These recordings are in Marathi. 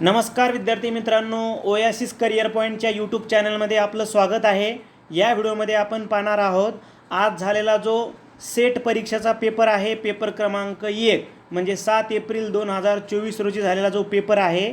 नमस्कार विद्यार्थी मित्रांनो ओयासिस करिअर पॉईंटच्या यूट्यूब चॅनलमध्ये आपलं स्वागत आहे. या व्हिडिओमध्ये आपण पाहणार आहोत आज झालेला जो सेट परीक्षेचा पेपर आहे पेपर क्रमांक एक म्हणजे सात एप्रिल दोन हजार चोवीस रोजी झालेला जो पेपर आहे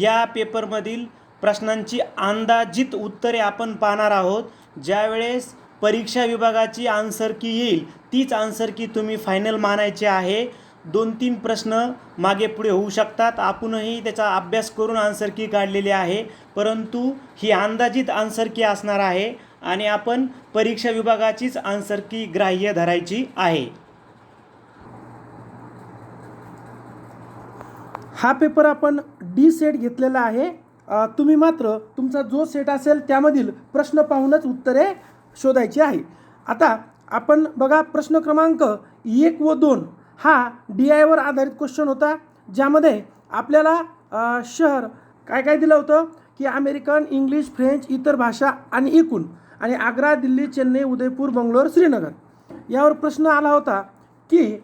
या पेपरमधील प्रश्नांची अंदाजित उत्तरे आपण पाहणार आहोत. ज्यावेळेस परीक्षा विभागाची आन्सर की येईल तीच आन्सर की तुम्ही फायनल मानायची आहे. दोन तीन प्रश्न मागे पुढे होऊ शकतात. आपणही त्याचा अभ्यास करून आन्सर की काढलेली आहे. परंतु ही अंदाजित आन्सर की असणार आहे आणि आपण परीक्षा विभागाचीच आन्सर की ग्राह्य धरायची आहे. हा पेपर आपण डी सेट घेतलेला आहे. तुम्ही मात्र तुमचा जो सेट असेल त्यामधील प्रश्न पाहूनच उत्तरे शोधायची आहे. आता आपण बघा प्रश्न क्रमांक एक व दोन. हा डी आयवर आधारित क्वेश्चन होता ज्यामध्ये आपल्याला शहर काय काय दिलं होतं? की अमेरिकन इंग्लिश फ्रेंच इतर भाषा आणि एकूण. आणि आग्रा दिल्ली चेन्नई उदयपूर बंगलोर श्रीनगर. यावर प्रश्न आला होता की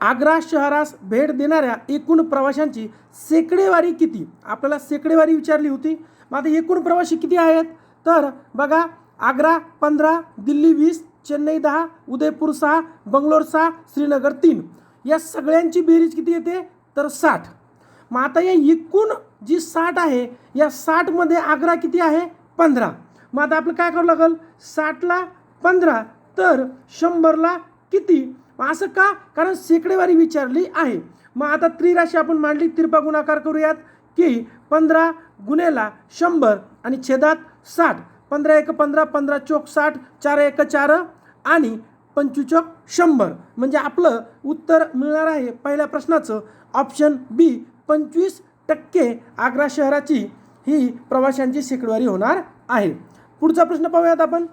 आग्रा शहरास भेट देणाऱ्या एकूण प्रवाशांची सेकडेवारी किती? आपल्याला सेकडेवारी विचारली होती. मग आता एकूण प्रवासी किती आहेत? तर बघा आग्रा पंधरा दिल्ली वीस चेन्नई दहा उदयपूर सहा बंगलोर सहा श्रीनगर तीन. या सगळ्यांची बेरीज किती येते? तर साठ. मग आता या एकूण जी साठ आहे या साठमध्ये आग्रा किती आहे? पंधरा. मग आता आपलं काय करावं लागेल? साठला पंधरा तर शंभरला किती? मग असं का? कारण शेकडेवारी विचारली आहे. मग आता त्रिराशी आपण मांडली तिरपा गुणाकार करूयात की पंधरा गुन्हेला शंभर आणि छेदात साठ. पंधरा एक पंधरा पंधरा चोक साठ चार एक चार आणि पंचवीचोक शंभर. म्हणजे आपलं उत्तर मिळणार आहे पहिल्या प्रश्नाचं. ऑप्शन बी पंचवीस टक्के आग्रा शहराची ही प्रवाशांची शेकडवारी होणार आहे. पुढचा प्रश्न पाहूयात आपण.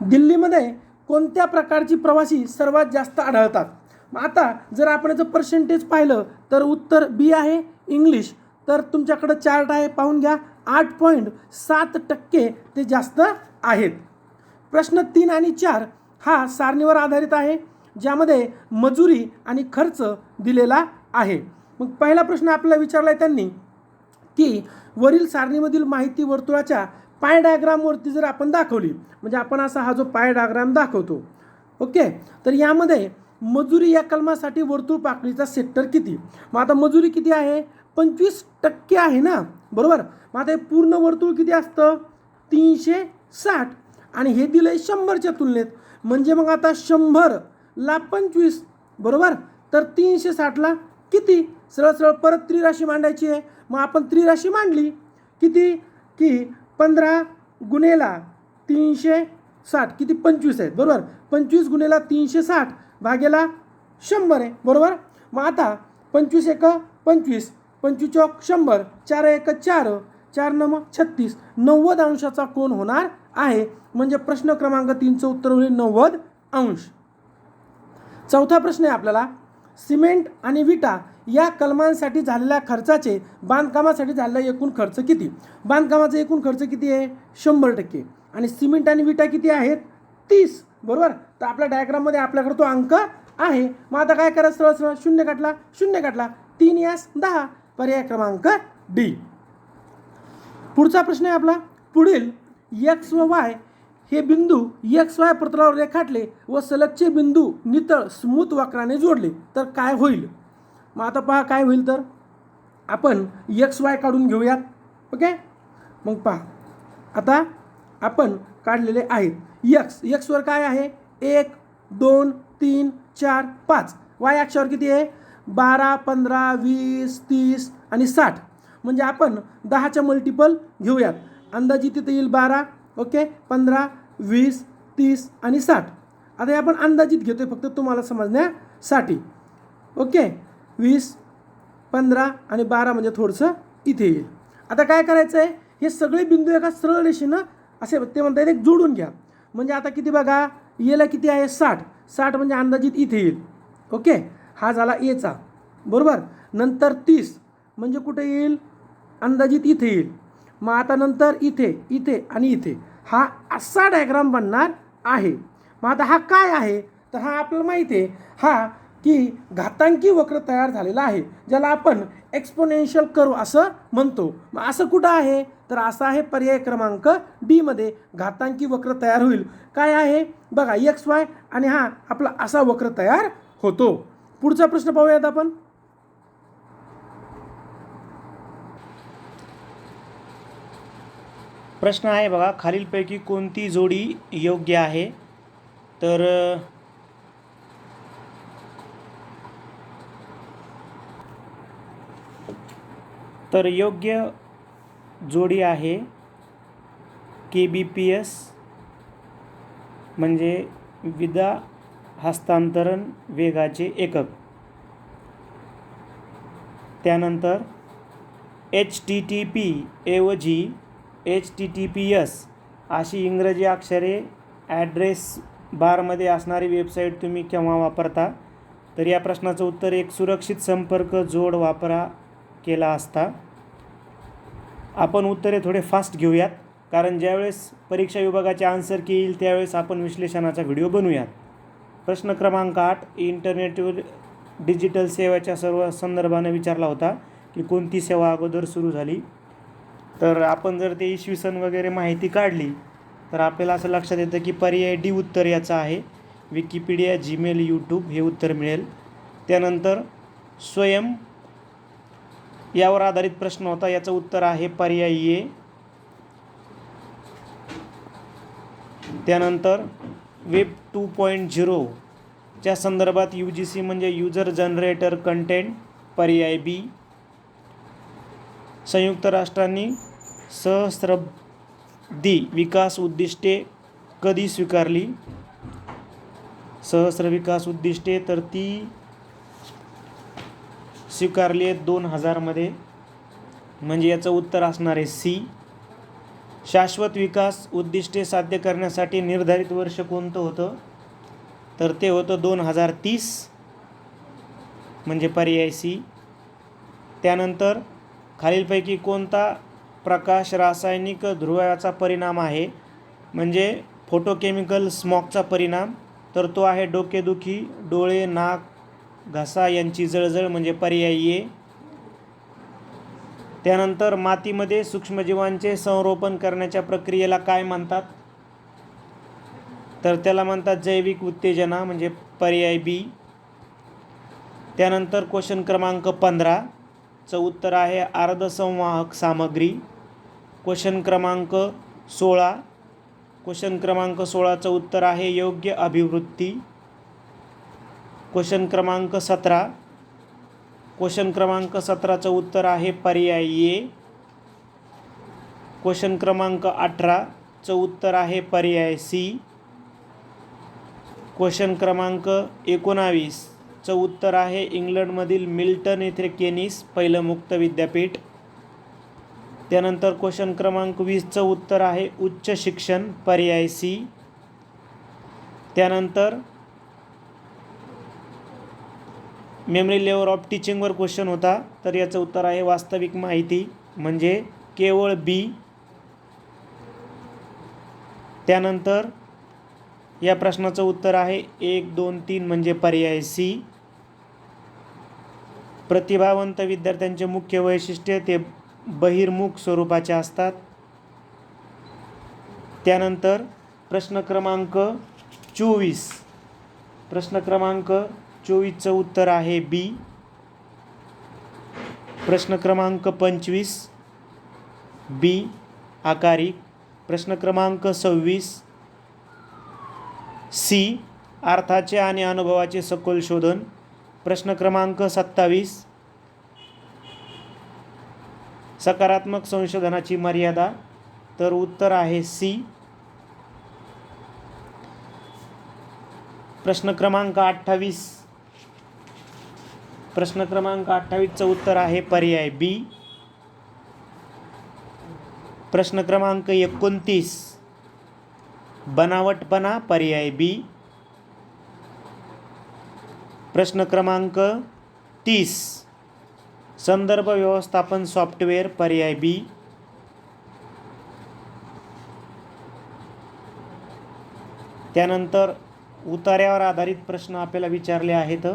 दिल्लीमध्ये कोणत्या प्रकारची प्रवासी सर्वात जास्त आढळतात? मग आता जर आपण याचं पर्सेंटेज पाहिलं तर उत्तर बी आहे इंग्लिश तर तुमच्याकडं चार्ट आहे पाहून घ्या. आठ पॉईंट सात टक्के ते जास्त आहेत. प्रश्न तीन आणि चार हा सारणीवर आधारित आहे ज्यामध्ये मजुरी आणि खर्च दिलेला आहे. मग पहिला प्रश्न आपल्याला विचारला आहे त्यांनी की वरील सारणीमधील माहिती वर्तुळाच्या पाय डायग्रामवरती जर आपण दाखवली म्हणजे आपण असा हा जो पाय डायग्राम दाखवतो ओके? तर यामध्ये मजुरी या कलमासाठी वर्तुळ पाकळीचा सेक्टर किती? मग आता मजुरी किती आहे? पंचवीस टक्के आहे ना? बरोबर? मग आता हे पूर्ण वर्तुळ किती असतं? तीनशे साठ. आणि हे दिलं आहे शंभरच्या तुलनेत. म्हणजे मग आता शंभरला पंचवीस. बरोबर? तर तीनशे साठला किती? सरळ सरळ परत त्रिराशी मांडायची आहे. मग आपण त्रिराशी मांडली. किती? की पंधरा गुन्हेला तीनशे साठ. किती? पंचवीस आहेत बरोबर? पंचवीस गुन्हेला तीनशे साठ भागेला शंभर आहे. बरोबर? मग आता पंचवीस एक पंचवीस. पंचवीस चौक शंभर चार एक चार चार नम छत्तीस नव्वद अंशाचा कोण होणार आहे? म्हणजे प्रश्न क्रमांक तीनचं उत्तर होईल नव्वद अंश. चौथा प्रश्न आहे आपल्याला. सिमेंट आणि विटा या कलमांसाठी झालेल्या खर्चाचे बांधकामासाठी झालेला एकूण खर्च किती? बांधकामाचा एकूण खर्च किती आहे? शंभर टक्के. आणि सिमेंट आणि विटा किती आहेत? तीस. बरोबर? तर आपल्या डायग्राममध्ये आपल्याकडे तो अंक आहे. मग आता काय करायचं सरळ सरळ? शून्य काटला शून्य काटला तीन यास दहा. पर्याय क्रमांक डी. पुढचा प्रश्न आहे आपला. पुढील एक्स व वाय हे बिंदू एक्स वाय प्रतलावर रेखाटले व सलगचे बिंदू नितळ स्मूथ वक्राने जोडले. तर काय होईल? मग आता पहा काय होईल तर? आपण एक्स वाय काढून घेऊयात. ओके? मग पहा. आता आपण काढलेले आहेत. यक्स यक्सवर काय आहे? एक दोन तीन चार पाच. वाय अक्षावर किती आहे? बारा पंधरा वीस तीस आणि साठ. म्हणजे आपण दहाच्या मल्टिपल घेऊयात. अंदाजी तिथे येईल बारा ओके? पंधरा वीस तीस आणि साठ. आता हे आपण अंदाजित घेतोय फक्त तुम्हाला समजण्यासाठी ओके? वीस पंधरा आणि बारा म्हणजे थोडंसं इथे येईल. आता काय करायचं आहे हे सगळे बिंदू एका सरळ रेषेनं असे ते म्हणता येईल एक जोडून घ्या. म्हणजे आता किती बघा येला किती आहे? साठ. साठ म्हणजे अंदाजित इथे येईल. ओके? हा झाला एचा बरोबर? नंतर तीस. म्हणजे कुठे येईल? अंदाजित इथे येईल. मग आता नंतर इथे इथे आणि इथे. हा असा डायग्राम बनणार आहे. मग आता हा काय आहे? तर हा आपल्याला माहिती आहे हा की घातांकी वक्र तयार झालेला आहे ज्याला आपण एक्सपोनेन्शियल करू असं म्हणतो. मग असं कुठं आहे? तर असा आहे पर्याय क्रमांक डीमध्ये घातांकी वक्र तयार होईल. काय आहे? बघा एक्स वाय आणि हा आपला असा वक्र तयार होतो. पुढचा प्रश्न पाहूयात आपण. प्रश्न आहे बघा खालीलपैकी कोणती जोडी योग्य आहे? तर तर योग्य जोडी आहे के बी पी एस म्हणजे विदा हस्तांतरण वेगाचे एकक. त्यानंतर एच टी टी पी ऐवजी H T T P S अशी इंग्रजी अक्षरे ॲड्रेस बारमध्ये असणारी वेबसाईट तुम्ही केव्हा वापरता? तर या प्रश्नाचं उत्तर एक सुरक्षित संपर्क जोड वापरा केला असता. आपण उत्तरे थोडे फास्ट घेऊयात कारण ज्यावेळेस परीक्षा विभागाचे आन्सर की येईल त्यावेळेस आपण विश्लेषणाचा व्हिडिओ बनवूयात. प्रश्न क्रमांक आठ इंटरनेटवर डिजिटल सेवेच्या सर्व संदर्भाने विचारला होता की कोणती सेवा अगोदर सुरू झाली? तर आपण जर ते इसवी सन वगैरे माहिती काढली तर आपल्याला असं लक्षात येतं की पर्याय डी उत्तर याचं आहे. विकिपीडिया जीमेल यूट्यूब हे उत्तर मिळेल. त्यानंतर स्वयं यावर आधारित प्रश्न होता. याचं उत्तर आहे पर्याय ए. त्यानंतर वेब टू पॉईंट झिरोच्या संदर्भात यू जी सी म्हणजे युजर जनरेटर कंटेंट पर्याय बी संयुक्त राष्ट्रांनी सहस्रब्दी विकास उद्दिष्टे कधी स्वीकारली? सहस्र विकास उद्दिष्टे तर ती स्वीकारली आहेत दोन हजारमध्ये म्हणजे याचं उत्तर असणार आहे सी शाश्वत विकास उद्दिष्टे साध्य करण्यासाठी निर्धारित वर्ष कोणतं होतं? तर ते होतं दोन हजार तीस म्हणजे पर्याय सी. त्यानंतर खालीलपैकी कोणता प्रकाश रासायनिक ध्रुवाचा परिणाम आहे? म्हणजे फोटोकेमिकल स्मॉकचा परिणाम. तर तो आहे डोकेदुखी डोळे नाक घसा यांची जळजळ म्हणजे पर्याय ये त्यानंतर मातीमध्ये सूक्ष्मजीवांचे संरोपण करण्याच्या प्रक्रियेला काय म्हणतात? तर त्याला म्हणतात जैविक उत्तेजना म्हणजे पर्याय बी. त्यानंतर क्वेश्चन क्रमांक पंधराचं उत्तर आहे अर्धसंवाहक सामग्री. क्वेश्चन क्रमांक सोळा क्वेश्चन क्रमांक सोळाचं उत्तर आहे योग्य अभिवृत्ती. क्वेश्चन क्रमांक सतरा क्वेश्चन क्रमांक सतराचं उत्तर आहे पर्याय ए. क्वेश्चन क्रमांक अठराचं उत्तर आहे पर्याय सी. क्वेश्चन क्रमांक एकोणावीसचं उत्तर आहे इंग्लंडमधील मिल्टन येथे केनिस पहिलं मुक्त विद्यापीठ. त्यानंतर क्वेश्चन क्रमांक वीसचं उत्तर आहे उच्च शिक्षण पर्याय सी. त्यानंतर मेमरी लेवल ऑफ टीचिंगवर क्वेश्चन होता. तर याचं उत्तर आहे वास्तविक माहिती म्हणजे केवळ बी त्यानंतर या प्रश्नाचं उत्तर आहे एक दोन तीन म्हणजे पर्याय सी प्रतिभावंत विद्यार्थ्यांचे मुख्य वैशिष्ट्य ते बहिर्मुख स्वरूपाचे असतात. त्यानंतर प्रश्न क्रमांक चोवीस. प्रश्न क्रमांक चोवीसचं उत्तर आहे बी. प्रश्न क्रमांक पंचवीस. बी. आकारी. प्रश्न क्रमांक सव्वीस. सी. अर्थाचे आणि अनुभवाचे सखोल शोधन. प्रश्न क्रमांक सत्तावीस. सकारात्मक संशोधनाची मर्यादा. तर उत्तर आहे सी. प्रश्न क्रमांक अठ्ठावीस. प्रश्न क्रमांक अठ्ठावीसचं उत्तर आहे पर्याय बी प्रश्न क्रमांक एकोणतीस. बनावटपणा पर्याय बी प्रश्न क्रमांक तीस. संदर्भ व्यवस्थापन सॉफ्टवेअर पर्याय बी त्यानंतर उतार्यावर आधारित प्रश्न आपल्याला विचारले आहेत.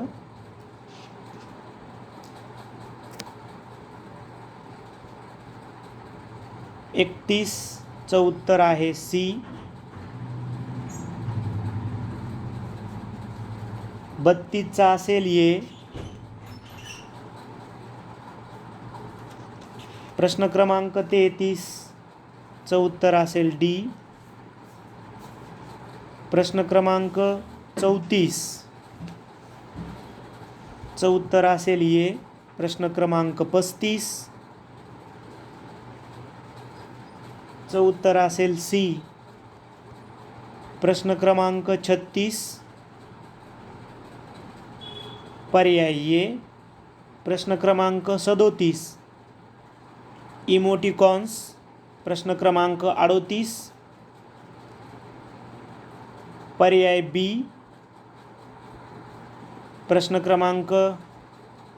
एकतीसचं उत्तर आहे सी. बत्तीसचा असेल ये. प्रश्न क्रमांक तेहतीसचं उत्तर असेल डी. प्रश्न क्रमांक चौतीस चं उत्तर असेल ये. प्रश्न क्रमांक पस्तीस याचं उत्तर असेल सी. प्रश्न क्रमांक छत्तीस. पर्याय. ये प्रश्न क्रमांक सदोतीस. इमोटिकॉन्स. प्रश्न क्रमांक अडोतीस. पर्याय बी. प्रश्न क्रमांक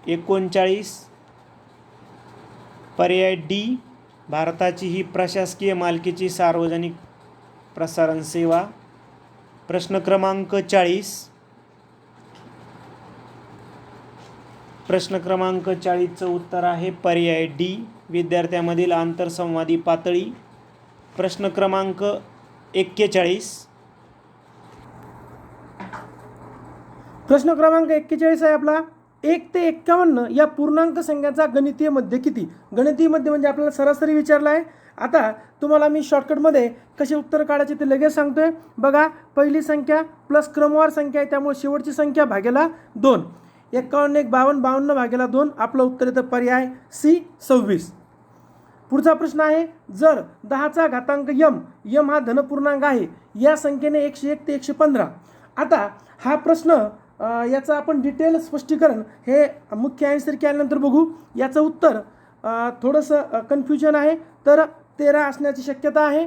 एकोणचाळीस. पर्याय डी. भारताची ही प्रशासकीय मालकीची सार्वजनिक प्रसारण सेवा प्रश्न क्रमांक चाळीस. प्रश्न क्रमांक चाळीसचं उत्तर आहे पर्याय डी विद्यार्थ्यामधील आंतरसंवादी पातळी. प्रश्न क्रमांक एक्केचाळीस. प्रश्न क्रमांक एक्केचाळीस आहे आपला. एक ते एक्कावन्न या पूर्णांक संख्याचा गणितीय मध्य किती? गणितीय मध्य म्हणजे आपल्याला सरासरी विचारला आहे. आता तुम्हाला मी शॉर्टकटमध्ये कसे उत्तर काढायचे ते लगेच सांगतोय. बघा पहिली संख्या प्लस क्रमवार संख्या आहे त्यामुळे शेवटची संख्या भागेला दोन. एक्कावन्न एक बावन्न बावन्न भागेला दोन आपलं उत्तर येतं पर्याय सी सव्वीस. पुढचा प्रश्न आहे जर दहाचा घातांक यम यम हा धनपूर्णांक आहे या संख्येने एकशे एक ते एकशे पंधरा. आता हा प्रश्न याचं आपण डिटेल स्पष्टीकरण हे मुख्य आन्सर केल्यानंतर बघू. याचं उत्तर थोडंसं कन्फ्युजन आहे. तर तेरा असण्याची शक्यता आहे.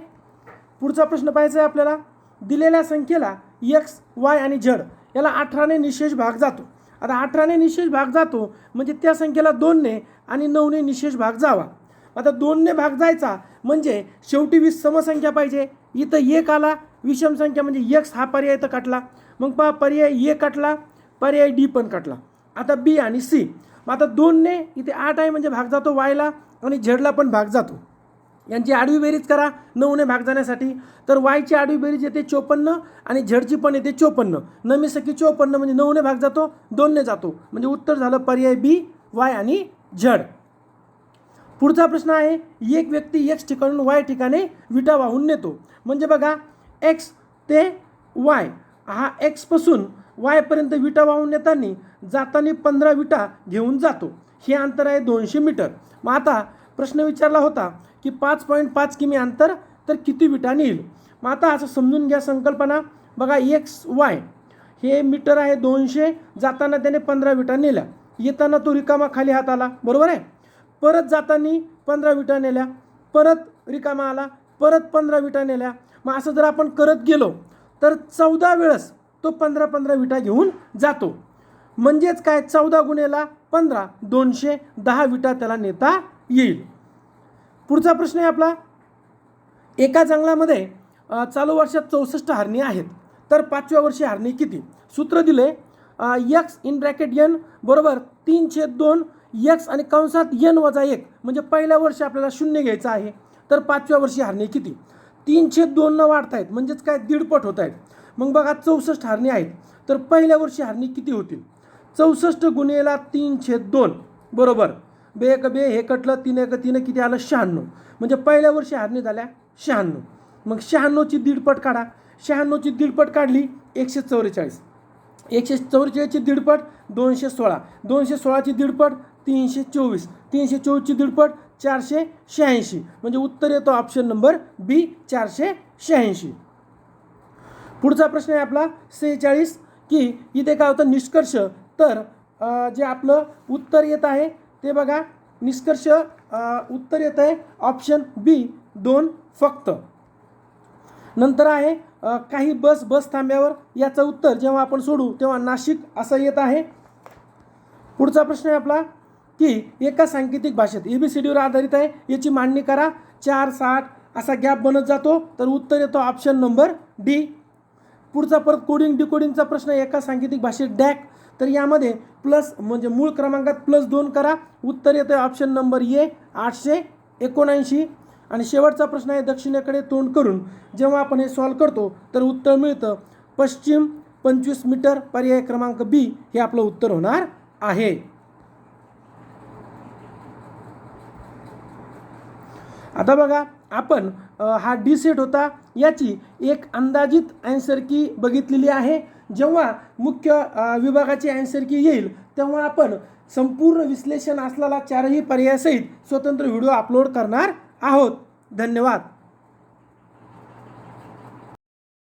पुढचा प्रश्न पाहायचा आहे आपल्याला. दिलेल्या संख्येला यक्स वाय आणि झड याला अठराने निशेष भाग जातो. आता अठराने निशेष भाग जातो म्हणजे त्या संख्येला दोनने आणि नऊने निशेष भाग जावा. आता दोनने भाग जायचा म्हणजे शेवटी वीस समसंख्या पाहिजे. इथं एक आला विषम संख्या म्हणजे यक्स हा पर्याय इथं काटला मग पहा पर्याय ए कटला पर्याय डी पण कटला. आता बी आणि सी. मग आता दोनने इथे आठ आहे म्हणजे भाग जातो वायला आणि झेडला पण भाग जातो. यांची आडवी बेरीज करा नऊने भाग जाण्यासाठी. तर वायची आडवी बेरीज येते चोपन्न आणि झेडची पण येते चोपन्न. नमी सखी चोपन्न म्हणजे नऊने भाग जातो दोनने जातो. म्हणजे उत्तर झालं पर्याय बी वाय आणि झड. पुढचा प्रश्न आहे एक व्यक्ती एक्स ठिकाणून वाय ठिकाणी विटा वाहून नेतो. म्हणजे बघा एक्स ते वाय हा एक्सपासून वायपर्यंत विटा वाहून नेताना जाताना पंधरा विटा घेऊन जातो. हे अंतर आहे दोनशे मीटर. मग आता प्रश्न विचारला होता की पाच पॉईंट पाच किमी अंतर तर किती विटा नेईल? मग आता असं समजून घ्या संकल्पना. बघा एक्स वाय हे मीटर आहे दोनशे. जाताना त्याने पंधरा विटा नेल्या. येताना तो रिकामा खाली हात आला. बरोबर आहे? परत जाताना पंधरा विटा नेल्या. परत रिकामा आला. परत पंधरा विटा नेल्या. मग असं जर आपण करत गेलो तर चौदा वेळेस तो पंधरा पंधरा विटा घेऊन जातो. म्हणजेच काय? चौदा गुन्हेला पंधरा दोनशे दहा विटा त्याला नेता येईल. पुढचा प्रश्न आहे आपला. एका जंगलामध्ये चालू वर्षात चौसष्ट हरणी आहेत. तर पाचव्या वर्षी हरणी किती? सूत्र दिले. यक्स इन ब्रॅकेट यन बरोबर तीन छेद दोन यक्स आणि कंसात यन वजा एक. म्हणजे पहिल्या वर्षी आपल्याला शून्य घ्यायचं आहे. तर पाचव्या वर्षी हरणी किती? तीनशे दोननं वाढत आहेत म्हणजेच काय? दीडपट होत आहेत मग बघा चौसष्ट हरणी आहेत. तर पहिल्या वर्षी हरणी किती होतील? चौसष्ट गुन्हेला तीनशे दोन. बरोबर. बे एक बे हे कटलं तीन एक तीन किती आलं? शहाण्णव. म्हणजे पहिल्या वर्षी हरणी झाल्या शहाण्णव. मग शहाण्णवची दीडपट काढा. शहाण्णवची दीडपट काढली एकशे चौवेचाळीस एकशे चौवेचाळीसची दीडपट दोनशे सोळा. दोनशे सोळाची दीडपट तीनशे चोवीस. तीनशे चोवीसची दीडपट चारशे शहाऐंशी. म्हणजे उत्तर येतो ऑप्शन नंबर बी चारशे शहाऐंशी. पुढचा प्रश्न आहे आपला सेहेचाळीस की इथे काय होतं? निष्कर्ष. तर जे आपलं उत्तर येत आहे ते बघा. निष्कर्ष उत्तर येत आहे. ऑप्शन बी दोन फक्त. नंतर आहे काही बस बस थांब्यावर याचं उत्तर जेव्हा आपण सोडू तेव्हा नाशिक असं येत आहे. पुढचा प्रश्न आहे आपला की एका सांकेतिक भाषेत ए बी सी डीवर आधारित आहे याची मांडणी करा. चार साठ असा गॅप बनत जातो तर उत्तर येतो ऑप्शन नंबर डी. पुढचा परत कोडिंग डिकोडिंगचा प्रश्न एका सांकेतिक भाषेत डॅक. तर यामध्ये प्लस म्हणजे मूळ क्रमांकात प्लस दोन करा. उत्तर येतं आहे ऑप्शन नंबर ए आठशे एकोणऐंशी. आणि शेवटचा प्रश्न आहे दक्षिणेकडे तोंड करून जेव्हा आपण हे सॉल्व करतो तर उत्तर मिळतं. पश्चिम पंचवीस मीटर पर्याय क्रमांक बी हे आपलं उत्तर होणार आहे. आता बघा आपण हा डी सेट होता याची एक अंदाजित अँसर की बघितलेली आहे. जेव्हा मुख्य विभागाची अँसर की येईल तेव्हा आपण संपूर्ण विश्लेषण असलेला चारही पर्यायासहित स्वतंत्र व्हिडिओ अपलोड करणार आहोत. धन्यवाद.